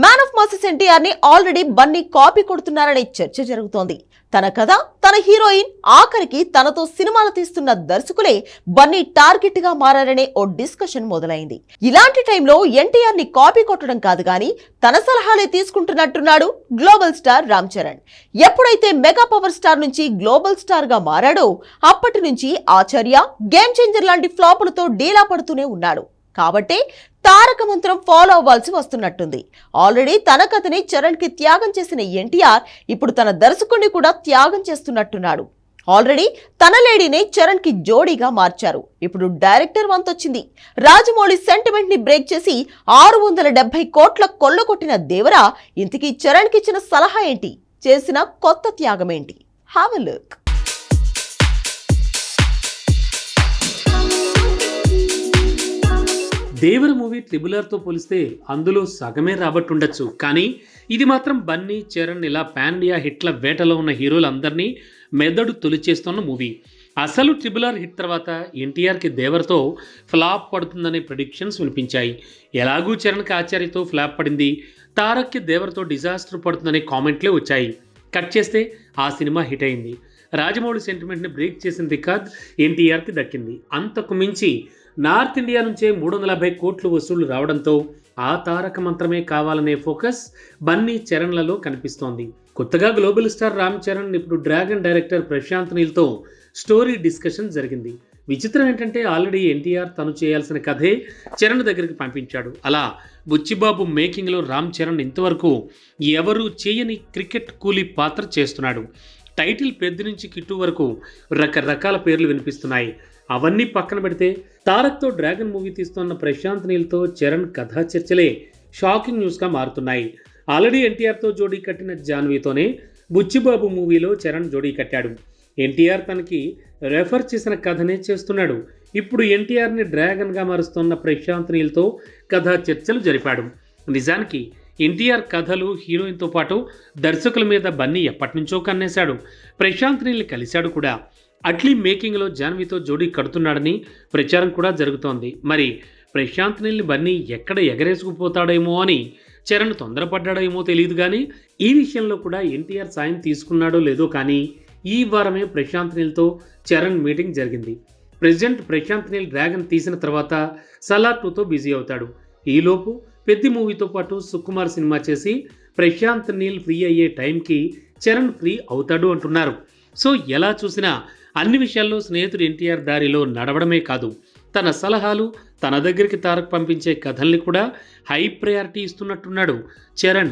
Man of masses ఎన్టీఆర్ని already Bunny copy కొడుతున్నారనే చర్చ జరుగుతోంది. తన కథ తన హీరోయిన్ ఆఖరికి తనతో సినిమాలు తీస్తున్న దర్శకులే బన్నీ టార్గెట్గా మారారనే ఓ డిస్కషన్ మొదలైంది. ఇలాంటి టైంలో ఎన్టీఆర్ని కాపీ కొట్టడం కాదు గాని తన సలహాలే తీసుకుంటున్నట్టున్నాడు గ్లోబల్ స్టార్ రామ్ చరణ్. ఎప్పుడైతే మెగా పవర్ స్టార్ నుంచి గ్లోబల్ స్టార్గా మారాడో అప్పటి నుంచి ఆచార్య గేమ్ చేంజర్ లాంటి ఫ్లాపులతో డీలా పడుతూనే ఉన్నాడు. కాబట్టే తారక మంత్రం ఫాలో అవ్వాల్సి వస్తున్నట్టుంది. ఆల్రెడీ తన కథని చరణ్కి త్యాగం చేసిన ఎన్టీఆర్ ఇప్పుడు తన దర్శకుడిని కూడా త్యాగం చేస్తున్నట్టున్నాడు. ఆల్రెడీ తన లేడీనే చరణ్కి జోడీగా మార్చారు. ఇప్పుడు డైరెక్టర్ వంతొచ్చింది రాజమౌళి సెంటిమెంట్ని బ్రేక్ చేసి ఆరు వందల డెబ్బై కోట్ల కొల్లగొట్టిన దేవరా ఇంతకీ చరణ్కి ఇచ్చిన సలహా ఏంటి? చేసిన కొత్త త్యాగం ఏంటి హ్యావ్ లుక్ దేవర మూవీ ట్రిబులర్తో పోలిస్తే అందులో సగమే రాబట్టుండొచ్చు కానీ ఇది మాత్రం బన్నీ చరణ్ ఇలా పాన్ ఇండియా హిట్ల వేటలో ఉన్న హీరోలందరినీ మెదడు తొలిచేస్తున్న మూవీ. అసలు ట్రిబులర్ హిట్ తర్వాత ఎన్టీఆర్కి దేవర్తో ఫ్లాప్ పడుతుందనే ప్రిడిక్షన్స్ వినిపించాయి. ఎలాగూ చరణ్కి ఆచార్యతో ఫ్లాప్ పడింది. తారక్కి దేవర్తో డిజాస్టర్ పడుతుందనే కామెంట్లే వచ్చాయి. కట్ చేస్తే ఆ సినిమా హిట్ అయింది. రాజమౌళి సెంటిమెంట్ని బ్రేక్ చేసిన రికార్డ్ ఎన్టీఆర్కి దక్కింది. అంతకు మించి నార్త్ ఇండియా నుంచే మూడు వందల యాభై కోట్లు వసూళ్ళు రావడంతో ఆ తారక మంత్రమే కావాలనే ఫోకస్ బన్నీ చరణ్లలో కనిపిస్తోంది. కొత్తగా గ్లోబల్ స్టార్ రామ్ చరణ్ ఇప్పుడు డ్రాగన్ డైరెక్టర్ ప్రశాంత్ నీల్తో స్టోరీ డిస్కషన్ జరిగింది. విచిత్రం ఏంటంటే ఆల్రెడీ ఎన్టీఆర్ తను చేయాల్సిన కథే చరణ్ దగ్గరికి పంపించాడు. అలా బుచ్చిబాబు మేకింగ్లో రామ్ చరణ్ ఇంతవరకు ఎవరూ చేయని క్రికెట్ కూలీ పాత్ర చేస్తున్నాడు. టైటిల్ పెద్ద నుంచి కిట్టు వరకు రకరకాల పేర్లు వినిపిస్తున్నాయి. అవన్నీ పక్కన పెడితే తారక్తో డ్రాగన్ మూవీ తీస్తున్న ప్రశాంత్ నీల్తో చరణ్ కథా చర్చలే షాకింగ్ న్యూస్గా మారుతున్నాయి. ఆల్రెడీ ఎన్టీఆర్తో జోడీ కట్టిన జాన్వీతోనే బుచ్చిబాబు మూవీలో చరణ్ జోడీ కట్టాడు. ఎన్టీఆర్ తనకి రెఫర్ చేసిన కథనే చేస్తున్నాడు. ఇప్పుడు ఎన్టీఆర్ని డ్రాగన్గా మారుస్తున్న ప్రశాంత్ నీల్తో కథా చర్చలు జరిపాడు. నిజానికి ఎన్టీఆర్ కథలు హీరోయిన్తో పాటు దర్శకుల మీద బన్నీ ఎప్పటినుంచో కన్నేశాడు. ప్రశాంత్ నీల్ని కలిశాడు కూడా. అట్లీ మేకింగ్లో జాన్వీతో జోడీ కడుతున్నాడని ప్రచారం కూడా జరుగుతోంది. మరి ప్రశాంత్ నీల్ని బన్నీ ఎక్కడ ఎగరేసుకుపోతాడేమో అని చరణ్ తొందరపడ్డాడేమో తెలియదు కానీ ఈ విషయంలో కూడా ఎన్టీఆర్ సాయం తీసుకున్నాడో లేదో కానీ ఈ వారమే ప్రశాంత్ నీల్తో చరణ్ మీటింగ్ జరిగింది. ప్రెసిడెంట్ ప్రశాంత్ నీల్ డ్రాగన్ తీసిన తర్వాత సలార్ టూతో బిజీ అవుతాడు. ఈలోపు పెద్ద మూవీతో పాటు సుకుమార్ సినిమా చేసి ప్రశాంత్ నీల్ ఫ్రీ అయ్యే టైంకి చరణ్ ఫ్రీ అవుతాడు అంటున్నారు. సో ఎలా చూసినా అన్ని విషయాల్లో స్నేహితుడు ఎన్టీఆర్ దారిలో నడవడమే కాదు. తన సలహాలు తన దగ్గరికి తారక్ పంపించే కథల్ని కూడా హై ప్రయారిటీ ఇస్తున్నట్టున్నాడు చరణ్.